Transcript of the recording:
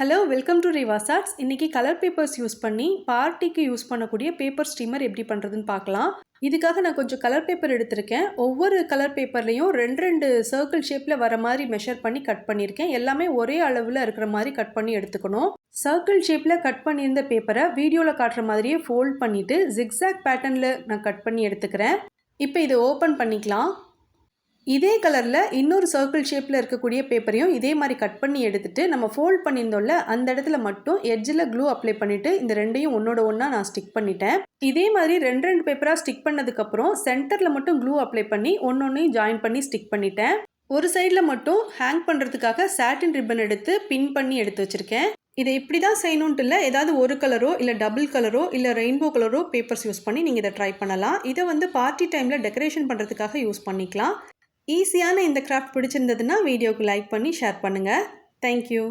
Hello welcome to Riva's arts இன்றைக்கி colour papers use பண்ணி பார்ட்டிக்கு யூஸ் பண்ணக்கூடிய பேப்பர் ஸ்டீமர் எப்படி பண்ணுறதுன்னு பார்க்கலாம். இதுக்காக நான் கொஞ்சம் கலர் பேப்பர் எடுத்திருக்கேன். ஒவ்வொரு கலர் பேப்பர்லேயும் ரெண்டு ரெண்டு சர்க்கிள் ஷேப்பில் வர மாதிரி மெஷர் பண்ணி கட் பண்ணியிருக்கேன். எல்லாமே ஒரே அளவில் இருக்கிற மாதிரி கட் பண்ணி எடுத்துக்கணும். சர்க்கிள் ஷேப்பில் கட் பண்ணியிருந்த பேப்பரை வீடியோவில் காட்டுற மாதிரியே ஃபோல்ட் பண்ணிவிட்டு ஜிக்ஸாக் பேட்டர்னில் நான் கட் பண்ணி எடுத்துக்கிறேன். இப்போ இதை ஓப்பன் பண்ணிக்கலாம். இதே கலரில் இன்னொரு சர்க்கிள் ஷேப்பில் இருக்கக்கூடிய பேப்பரையும் இதே மாதிரி கட் பண்ணி எடுத்துகிட்டு நம்ம ஃபோல்ட் பண்ணியிருந்தோம்ல அந்த இடத்துல மட்டும் எட்ஜில் க்ளூ அப்ளை பண்ணிவிட்டு இந்த ரெண்டையும் ஒன்றோட ஒன்றா நான் ஸ்டிக் பண்ணிட்டேன். இதே மாதிரி ரெண்டு ரெண்டு பேப்பராக ஸ்டிக் பண்ணதுக்கப்புறம் சென்டரில் மட்டும் க்ளூ அப்ளை பண்ணி ஒன்று ஒன்றையும் ஜாயின் பண்ணி ஸ்டிக் பண்ணிட்டேன். ஒரு சைடில் மட்டும் ஹேங் பண்ணுறதுக்காக சாட்டின் ரிப்பன் எடுத்து பின் பண்ணி எடுத்து வச்சுருக்கேன். இதை இப்படி தான் செய்யணுன்ட்டு இல்லை ஏதாவது ஒரு கலரோ இல்லை டபுள் கலரோ இல்லை ரெயின்போ கலரோ பேப்பர்ஸ் யூஸ் பண்ணி நீங்கள் இதை ட்ரை பண்ணலாம். இதை வந்து பார்ட்டி டைமில் டெக்கரேஷன் பண்ணுறதுக்காக யூஸ் பண்ணிக்கலாம். ஈஸியான இந்த கிராஃப்ட் பிடிச்சிருந்ததுன்னா வீடியோக்கு லைக் பண்ணி ஷேர் பண்ணுங்கள் தேங்க்யூ